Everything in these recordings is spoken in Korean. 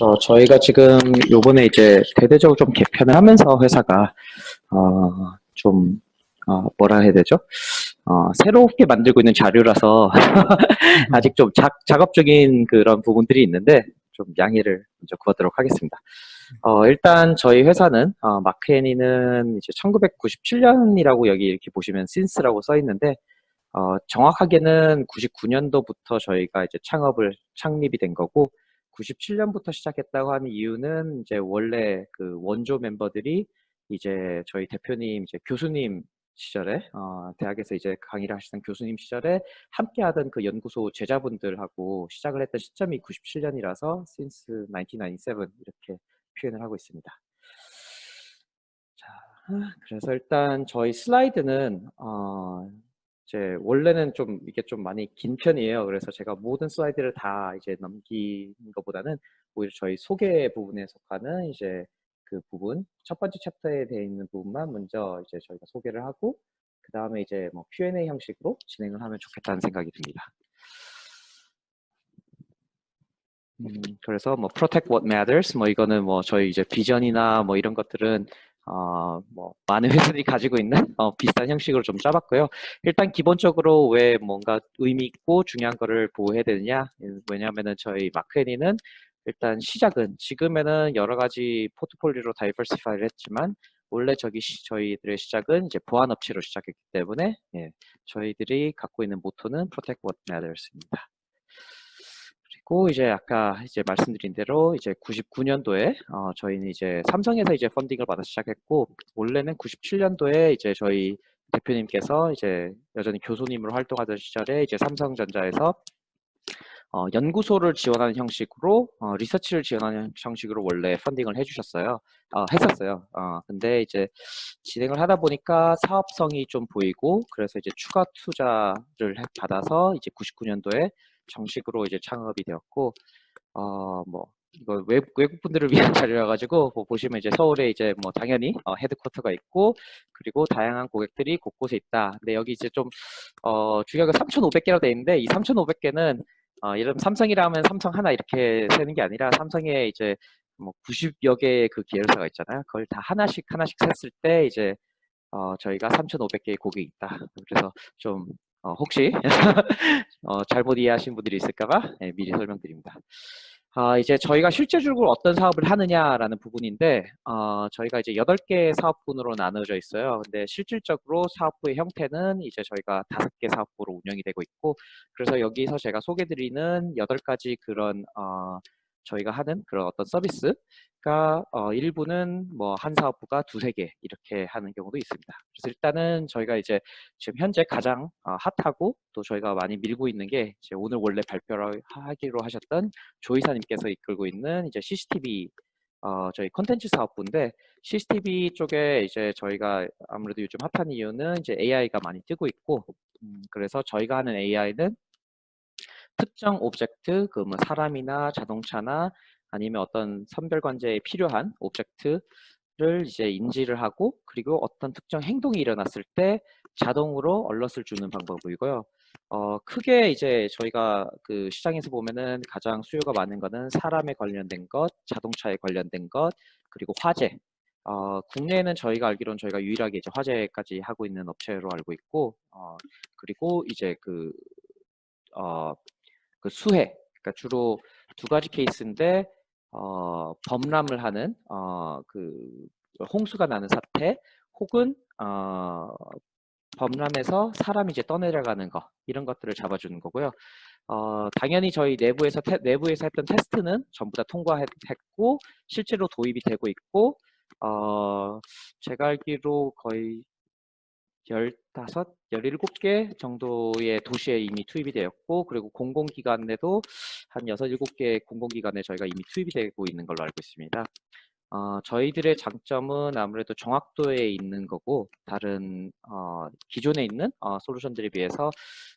어, 저희가 지금 요번에 이제 대대적으로 좀 개편을 하면서 회사가, 어, 좀, 어, 뭐라 해야 되죠? 어, 새롭게 만들고 있는 자료라서 아직 좀 작, 작업적인 그런 부분들이 있는데 좀 양해를 먼저 구하도록 하겠습니다. 어, 일단 저희 회사는, 어, 마크애니는 이제 1997년이라고 여기 이렇게 보시면 신스라고 써 있는데, 어, 정확하게는 99년도부터 저희가 이제 창업을, 창립이 된 거고, 97년부터 시작했다고 하는 이유는 이제 원래 그 원조 멤버들이 이제 저희 대표님 이제 교수님 시절에 어, 대학에서 이제 강의를 하시던 교수님 시절에 함께 하던 그 연구소 제자분들하고 시작을 했던 시점이 97년이라서 since 1997 이렇게 표현을 하고 있습니다. 자, 그래서 일단 저희 슬라이드는 어, 이제 원래는 좀 이게 좀 많이 긴 편이에요. 그래서 제가 모든 슬라이드를 다 이제 넘기는 것보다는 오히려 저희 소개 부분에 속하는 이제 그 부분 첫 번째 챕터에 되어 있는 부분만 먼저 이제 저희가 소개를 하고 그 다음에 이제 뭐 Q&A 형식으로 진행을 하면 좋겠다는 생각이 듭니다. 음, 그래서 뭐 Protect What Matters 뭐 이거는 뭐 저희 이제 비전이나 뭐 이런 것들은 어, 뭐 많은 회사들이 가지고 있는 어, 비슷한 형식으로 좀 짜봤고요. 일단 기본적으로 왜 뭔가 의미 있고 중요한 거를 보호해야 되느냐? 왜냐하면은 저희 마크애니는 일단 시작은 지금에는 여러 가지 포트폴리오로 다이버시파이를 했지만 원래 저기 시, 저희들의 시작은 이제 보안 업체로 시작했기 때문에 예, 저희들이 갖고 있는 모토는 Protect What Matters입니다. 그리고 이제 아까 이제 말씀드린 대로 이제 99년도에 어, 저희는 이제 삼성에서 이제 펀딩을 받아 시작했고 원래는 97년도에 이제 저희 대표님께서 이제 여전히 교수님으로 활동하던 시절에 이제 삼성전자에서 어, 연구소를 지원하는 형식으로 어, 리서치를 지원하는 형식으로 원래 펀딩을 해주셨어요. 어, 했었어요. 어, 근데 이제 진행을 하다 보니까 사업성이 좀 보이고 그래서 이제 추가 투자를 받아서 이제 99년도에 정식으로 이제 창업이 되었고 어뭐 이거 외국, 외국 분들을 위한 자료여 가지고 뭐 보시면 이제 서울에 이제 뭐 당연히 어, 헤드쿼터가 있고 그리고 다양한 고객들이 곳곳에 있다. 근데 여기 이제 좀 어 주격가 3,500개로 되어 있는데 이 3,500개는 어, 예를 들면 삼성이라 면 삼성 하나 이렇게 세는 게 아니라 삼성에 이제 뭐 90여 개의 그 계열사가 있잖아요. 그걸 다 하나씩 하나씩 셌을 때 이제 어, 저희가 3,500개의 고객이 있다. 그래서 좀 어, 혹시 어, 잘못 이해하신 분들이 있을까봐 네, 미리 설명드립니다. 아, 이제 저희가 실제적으로 어떤 사업을 하느냐라는 부분인데 어, 저희가 이제 8개 사업군으로 나누어져 있어요. 근데 실질적으로 사업부의 형태는 이제 저희가 5개 사업부로 운영이 되고 있고 그래서 여기서 제가 소개드리는 8가지 그런 어, 저희가 하는 그런 어떤 서비스가 어, 일부는 뭐 한 사업부가 두세 개 이렇게 하는 경우도 있습니다. 그래서 일단은 저희가 이제 지금 현재 가장 어, 핫하고 또 저희가 많이 밀고 있는 게 이제 오늘 원래 발표를 하기로 하셨던 조이사님께서 이끌고 있는 이제 CCTV 어, 저희 컨텐츠 사업부인데 CCTV 쪽에 이제 저희가 아무래도 요즘 핫한 이유는 이제 AI가 많이 뜨고 있고 음, 그래서 저희가 하는 AI는 특정 오브젝트, 그 뭐 사람이나 자동차나 아니면 어떤 선별관제에 필요한 오브젝트를 이제 인지를 하고 그리고 어떤 특정 행동이 일어났을 때 자동으로 얼럿을 주는 방법이고요. 어, 크게 이제 저희가 그 시장에서 보면은 가장 수요가 많은 거는 사람에 관련된 것, 자동차에 관련된 것, 그리고 화재. 어, 국내에는 저희가 알기로는 저희가 유일하게 이제 화재까지 하고 있는 업체로 알고 있고, 어, 그리고 이제 그, 어, 그 수해, 그러니까 주로 두 가지 케이스인데 어, 범람을 하는 어, 그 홍수가 나는 사태 혹은 어, 범람에서 사람이 이제 떠내려가는 거 이런 것들을 잡아주는 거고요. 어, 당연히 저희 내부에서 테, 내부에서 했던 테스트는 전부 다 통과했고 실제로 도입이 되고 있고 어, 제가 알기로 거의 15, 17개 정도의 도시에 이미 투입이 되었고 그리고 공공기관에도 한 6, 7개 공공기관에 저희가 이미 투입이 되고 있는 걸로 알고 있습니다. 어, 저희들의 장점은 아무래도 정확도에 있는 거고 다른 어, 기존에 있는 어, 솔루션들에 비해서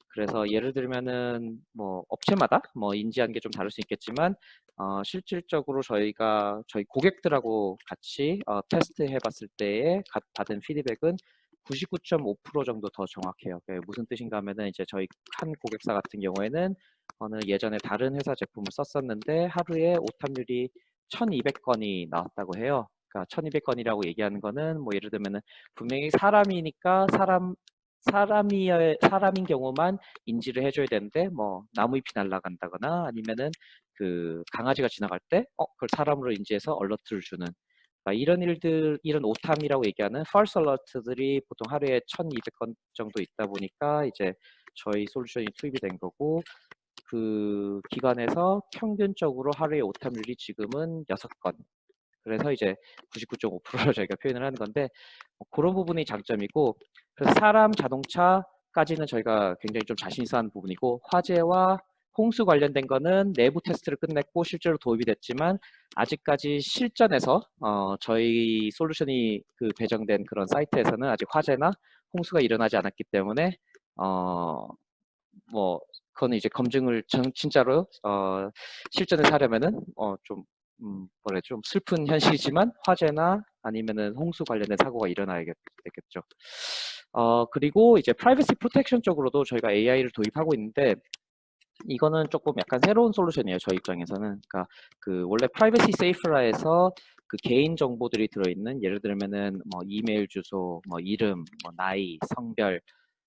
그래서 예를 들면은 뭐 업체마다 뭐 인지한 게 좀 다를 수 있겠지만 어, 실질적으로 저희가 저희 고객들하고 같이 어, 테스트 해 봤을 때에 받은 피드백은 99.5% 정도 더 정확해요. 무슨 뜻인가 하면은 이제 저희 한 고객사 같은 경우에는 어느 예전에 다른 회사 제품을 썼었는데 하루에 오탐률이 1200건이 나왔다고 해요. 그러니까 1200건이라고 얘기하는 거는 뭐 예를 들면은 분명히 사람이니까 사람 사람이 사람인 경우만 인지를 해줘야 되는데 뭐 나무 잎이 날아간다거나 아니면은 그 강아지가 지나갈 때 어, 그걸 사람으로 인지해서 얼러트를 주는 이런 일들 이런 오탐이라고 얘기하는 false alert들이 보통 하루에 1200건 정도 있다 보니까 이제 저희 솔루션이 투입이 된 거고 그 기관에서 평균적으로 하루에 오탐률이 지금은 6건. 그래서 이제 99.5%를 저희가 표현을 하는 건데 뭐 그런 부분이 장점이고 그래서 사람 자동차까지는 저희가 굉장히 좀 자신 있어 하는 부분이고 화재와 홍수 관련된 거는 내부 테스트를 끝냈고 실제로 도입이 됐지만 아직까지 실전에서 어, 저희 솔루션이 그 배정된 그런 사이트에서는 아직 화재나 홍수가 일어나지 않았기 때문에 어, 뭐 그거는 이제 검증을 정, 진짜로 어, 실전에서 하려면은 어, 좀 음, 뭐래 좀 슬픈 현실이지만 화재나 아니면은 홍수 관련된 사고가 일어나야겠죠. 어, 그리고 이제 프라이버시 프로텍션 쪽으로도 저희가 AI를 도입하고 있는데 이거는 조금 약간 새로운 솔루션이에요. 저희 입장에서는. 그러니까 그 원래 프라이버시 세이프라에서 그 개인 정보들이 들어있는 예를 들면은 뭐 이메일 주소, 뭐 이름, 뭐 나이, 성별,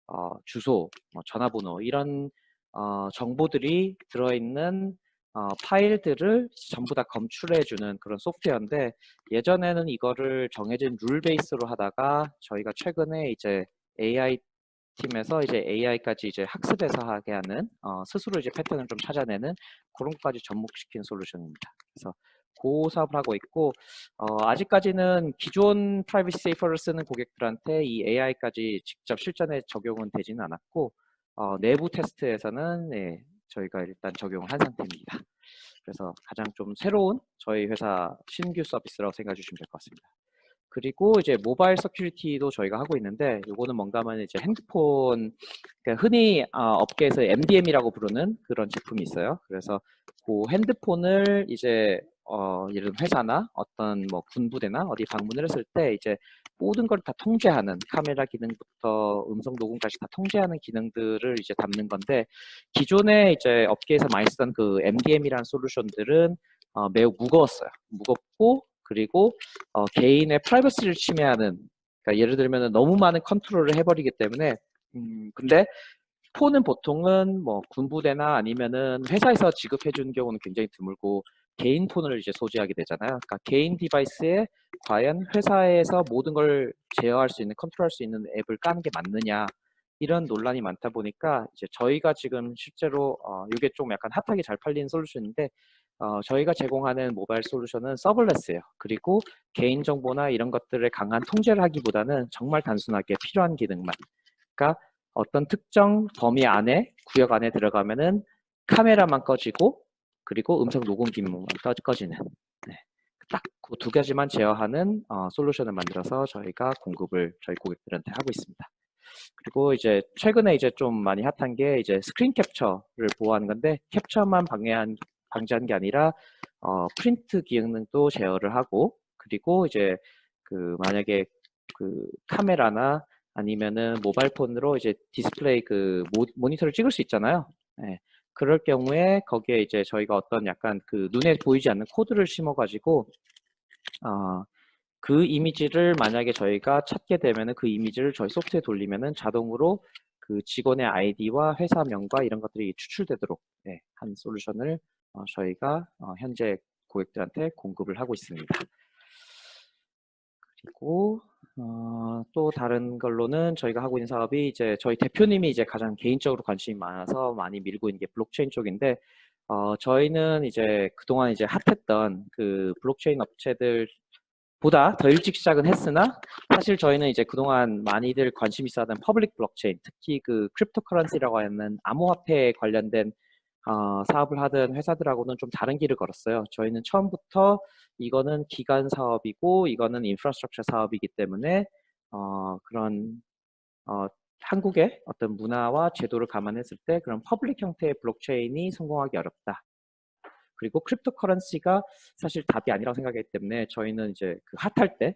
어, 주소, 뭐 전화번호 이런 어, 정보들이 들어있는 어, 파일들을 전부 다 검출해주는 그런 소프트웨어인데 예전에는 이거를 정해진 룰 베이스로 하다가 저희가 최근에 이제 AI 팀에서 이제 AI까지 이제 학습해서 하게 하는 어, 스스로 이제 패턴을 좀 찾아내는 그런 것까지 접목시킨 솔루션입니다. 그래서 그 사업을 하고 있고 어, 아직까지는 기존 프라이버시 세이퍼를 쓰는 고객들한테 이 AI까지 직접 실전에 적용은 되지는 않았고 어, 내부 테스트에서는 네, 저희가 일단 적용을 한 상태입니다. 그래서 가장 좀 새로운 저희 회사 신규 서비스라고 생각해 주시면 될 것 같습니다. 그리고 이제 모바일 서큐리티도 저희가 하고 있는데 이거는 뭔가 하면 이제 핸드폰 그러니까 흔히 어, 업계에서 MDM이라고 부르는 그런 제품이 있어요. 그래서 그 핸드폰을 이제 어, 예를 들면 회사나 어떤 뭐 군부대나 어디 방문을 했을 때 이제 모든 걸 다 통제하는 카메라 기능부터 음성 녹음까지 다 통제하는 기능들을 이제 담는 건데 기존에 이제 업계에서 많이 쓰던 그 MDM이라는 솔루션들은 어, 매우 무거웠어요. 무겁고 그리고 어, 개인의 프라이버시를 침해하는 그러니까 예를 들면 너무 많은 컨트롤을 해버리기 때문에 음, 근데 폰은 보통은 뭐 군부대나 아니면은 회사에서 지급해 주는 경우는 굉장히 드물고 개인 폰을 이제 소지하게 되잖아요. 그러니까 개인 디바이스에 과연 회사에서 모든 걸 제어할 수 있는 컨트롤할 수 있는 앱을 까는 게 맞느냐 이런 논란이 많다 보니까 이제 저희가 지금 실제로 어, 이게 좀 약간 핫하게 잘 팔리는 솔루션인데 어, 저희가 제공하는 모바일 솔루션은 서블레스예요. 그리고 개인정보나 이런 것들을 강한 통제를 하기보다는 정말 단순하게 필요한 기능만. 그러니까 어떤 특정 범위 안에 구역 안에 들어가면은 카메라만 꺼지고 그리고 음성 녹음 기능만 꺼지는 네. 딱그 두 가지만 제어하는 어, 솔루션을 만들어서 저희가 공급을 저희 고객들한테 하고 있습니다. 그리고 이제 최근에 이제 좀 많이 핫한 게 이제 스크린 캡처를 보호하는 건데 캡처만 방해한 방지하는 게 아니라 어, 프린트 기능도 제어를 하고 그리고 이제 그 만약에 그 카메라나 아니면은 모바일 폰으로 이제 디스플레이 그 모, 니터를 찍을 수 있잖아요. 네. 그럴 경우에 거기에 이제 저희가 어떤 약간 그 눈에 보이지 않는 코드를 심어가지고 어, 그 이미지를 만약에 저희가 찾게 되면은 그 이미지를 저희 소프트에 돌리면은 자동으로 그 직원의 아이디와 회사명과 이런 것들이 추출되도록 네, 한 솔루션을 어, 저희가 어, 현재 고객들한테 공급을 하고 있습니다. 그리고 어, 또 다른 걸로는 저희가 하고 있는 사업이 이제 저희 대표님이 이제 가장 개인적으로 관심이 많아서 많이 밀고 있는 게 블록체인 쪽인데 어, 저희는 이제 그동안 이제 핫했던 그 블록체인 업체들 보다 더 일찍 시작은 했으나 사실 저희는 이제 그동안 많이들 관심 있어 하던 퍼블릭 블록체인 특히 그 크립토커런시라고 하는 암호화폐에 관련된 어, 사업을 하던 회사들하고는 좀 다른 길을 걸었어요. 저희는 처음부터 이거는 기간 사업이고 이거는 인프라스트럭처 사업이기 때문에 어, 그런 어, 한국의 어떤 문화와 제도를 감안했을 때 그런 퍼블릭 형태의 블록체인이 성공하기 어렵다. 그리고 크립토커런시가 사실 답이 아니라고 생각하기 때문에 저희는 이제 그 핫할 때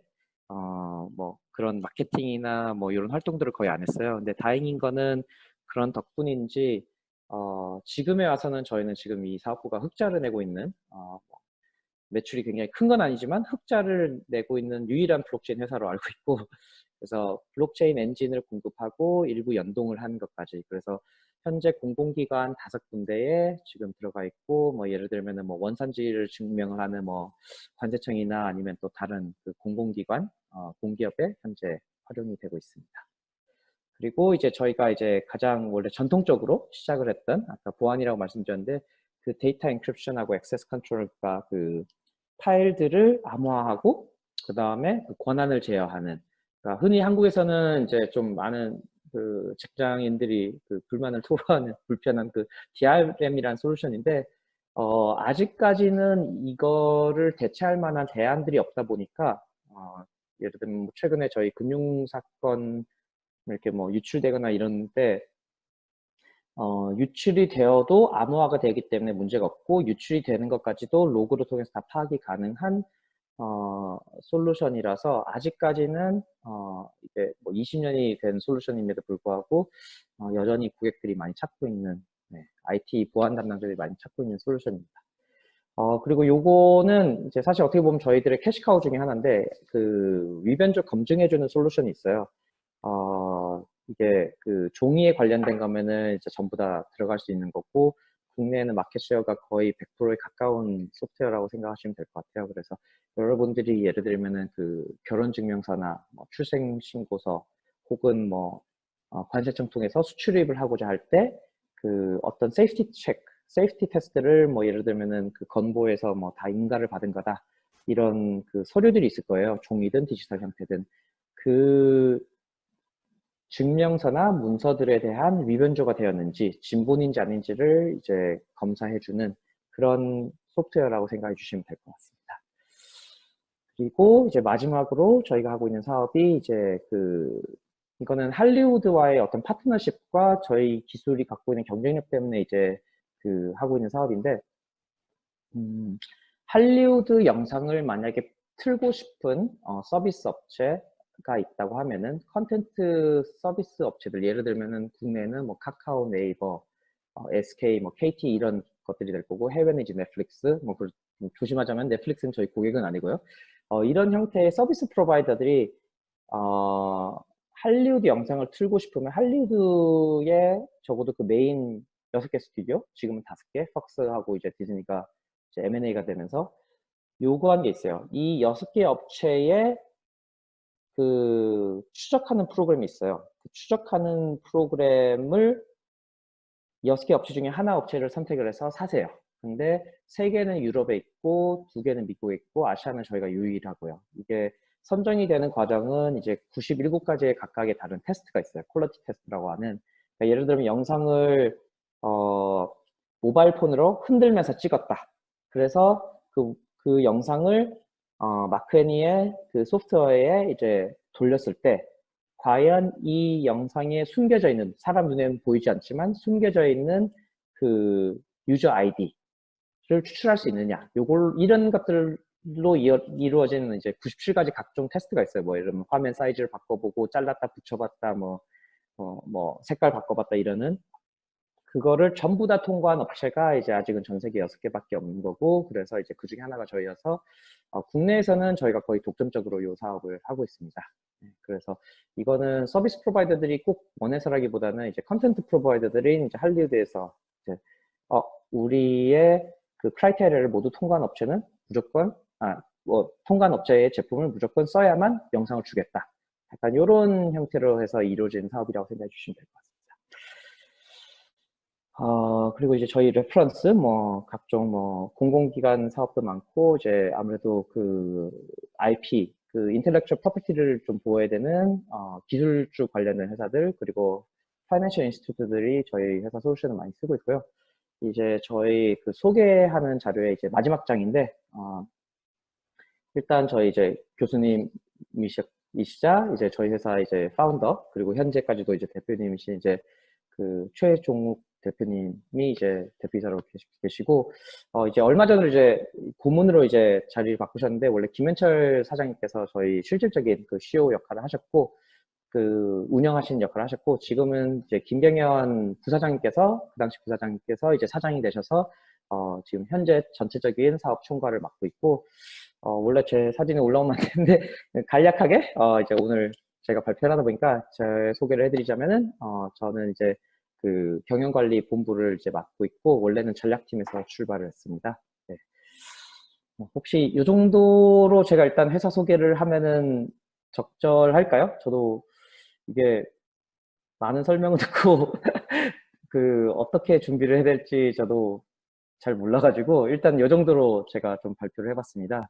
어, 뭐 그런 마케팅이나 뭐 이런 활동들을 거의 안 했어요. 근데 다행인 거는 그런 덕분인지 어, 지금에 와서는 저희는 지금 이 사업부가 흑자를 내고 있는 어, 뭐 매출이 굉장히 큰 건 아니지만 흑자를 내고 있는 유일한 블록체인 회사로 알고 있고 그래서 블록체인 엔진을 공급하고 일부 연동을 하는 것까지 그래서 현재 공공기관 다섯 군데에 지금 들어가 있고 뭐 예를 들면은 뭐 원산지를 증명을 하는 뭐 관세청이나 아니면 또 다른 그 공공기관 어, 공기업에 현재 활용이 되고 있습니다. 그리고 이제 저희가 이제 가장 원래 전통적으로 시작을 했던 아까 보안이라고 말씀드렸는데 그 데이터 엔크립션하고 액세스 컨트롤과 그 파일들을 암호화하고 그 다음에 그 권한을 제어하는 그러니까 흔히 한국에서는 이제 좀 많은 그 직장인들이 그 불만을 토로하는 불편한 그 DRM이라는 솔루션인데 어, 아직까지는 이거를 대체할 만한 대안들이 없다 보니까 어, 예를 들면 뭐 최근에 저희 금융 사건 이렇게 뭐 유출되거나 이런데 어, 유출이 되어도 암호화가 되기 때문에 문제가 없고 유출이 되는 것까지도 로그를 통해서 다 파악이 가능한 어, 솔루션이라서 아직까지는 어, 이제 뭐 20년이 된 솔루션임에도 불구하고 어, 여전히 고객들이 많이 찾고 있는 네, IT 보안 담당자들이 많이 찾고 있는 솔루션입니다. 어, 그리고 요거는 이제 사실 어떻게 보면 저희들의 캐시카우 중에 하나인데 그 위변조 검증해주는 솔루션이 있어요. 어, 이게 그 종이에 관련된 거면은 이제 전부 다 들어갈 수 있는 거고 국내에는 마켓 쉐어가 거의 100%에 가까운 소프트웨어라고 생각하시면 될 것 같아요. 그래서 여러분들이 예를 들면은 그 결혼 증명서나 뭐 출생 신고서 혹은 뭐 어, 관세청 통해서 수출입을 하고자 할 때 그 어떤 세이프티 체크, 세이프티 테스트를 뭐 예를 들면은 그 건보에서 뭐 다 인가를 받은 거다 이런 그 서류들이 있을 거예요. 종이든 디지털 형태든 그 증명서나 문서들에 대한 위변조가 되었는지 진본인지 아닌지를 이제 검사해주는 그런 소프트웨어라고 생각해 주시면 될 것 같습니다. 그리고 이제 마지막으로 저희가 하고 있는 사업이 이제 그 이거는 할리우드와의 어떤 파트너십과 저희 기술이 갖고 있는 경쟁력 때문에 이제 그 하고 있는 사업인데 음, 할리우드 영상을 만약에 틀고 싶은 어, 서비스 업체 가 있다고 하면은 컨텐트 서비스 업체들 예를 들면은 국내는 뭐 카카오, 네이버, 어, SK, 뭐 KT 이런 것들이 될 거고 해외는 이제 넷플릭스 뭐 그, 조심하자면 넷플릭스는 저희 고객은 아니고요. 어, 이런 형태의 서비스 프로바이더들이 어, 할리우드 영상을 틀고 싶으면 할리우드에 적어도 그 메인 6개 스튜디오 지금은 5개 퍽스하고 이제 디즈니가 이제 M&A가 되면서 요구한 게 있어요. 이 6개 업체의 그 추적하는 프로그램이 있어요. 그 추적하는 프로그램을 6개 업체 중에 하나 업체를 선택을 해서 사세요. 근데 3개는 유럽에 있고 2개는 미국에 있고 아시아는 저희가 유일하고요. 이게 선정이 되는 과정은 이제 97가지의 각각의 다른 테스트가 있어요. 퀄러티 테스트라고 하는. 그러니까 예를 들면 영상을 어, 모바일 폰으로 흔들면서 찍었다. 그래서 그, 그 영상을 어, 마크애니의 그 소프트웨어에 이제 돌렸을 때 과연 이 영상에 숨겨져 있는 사람 눈에는 보이지 않지만 숨겨져 있는 그 유저 아이디를 추출할 수 있느냐. 요걸 이런 것들로 이루, 어지는 이제 97가지 각종 테스트가 있어요. 뭐 들면 화면 사이즈를 바꿔보고 잘랐다 붙여봤다 뭐, 어, 뭐 색깔 바꿔봤다 이러는 그거를 전부 다 통과한 업체가 이제 아직은 전 세계 6개밖에 없는 거고 그래서 이제 그 중에 하나가 저희여서 어, 국내에서는 저희가 거의 독점적으로 이 사업을 하고 있습니다. 네, 그래서 이거는 서비스 프로바이더들이 꼭 원해서라기보다는 이제 컨텐트 프로바이더들이 이제 할리우드에서 이제 어, 우리의 그 크라이테리아를 모두 통과한 업체는 무조건 아, 뭐 통과한 업체의 제품을 무조건 써야만 영상을 주겠다. 약간 이런 형태로 해서 이루어진 사업이라고 생각해 주시면 될 것 같습니다. 어, 그리고 이제 저희 레퍼런스, 뭐, 각종 뭐, 공공기관 사업도 많고, 이제 아무래도 그 IP, 그 인텔렉츄얼 프로퍼티를 좀 보호해야 되는 어, 기술주 관련된 회사들, 그리고 파이낸셜 인스튜트들이 저희 회사 솔루션을 많이 쓰고 있고요. 이제 저희 그 소개하는 자료의 이제 마지막 장인데, 어, 일단 저희 이제 교수님이시자, 이제 저희 회사 이제 파운더, 그리고 현재까지도 이제 대표님이신 이제 그 최종욱 대표님이 이제 대표이사로 계시고 어 이제 얼마 전으로 이제 고문으로 이제 자리를 바꾸셨는데 원래 김현철 사장님께서 저희 실질적인 그 CEO 역할을 하셨고 그 운영하시는 역할을 하셨고 지금은 이제 김경현 부사장님께서 그 당시 부사장님께서 이제 사장이 되셔서 어, 지금 현재 전체적인 사업 총괄을 맡고 있고 어, 원래 제 사진이 올라오면 안 되는데 간략하게 어, 이제 오늘 제가 발표를 하다 보니까 제 소개를 해드리자면은 어, 저는 이제 그 경영관리 본부를 이제 맡고 있고 원래는 전략팀에서 출발을 했습니다. 네. 어, 혹시 이 정도로 제가 일단 회사 소개를 하면은 적절할까요? 저도 이게 많은 설명을 듣고 그 어떻게 준비를 해야 될지 저도 잘 몰라가지고 일단 이 정도로 제가 좀 발표를 해봤습니다.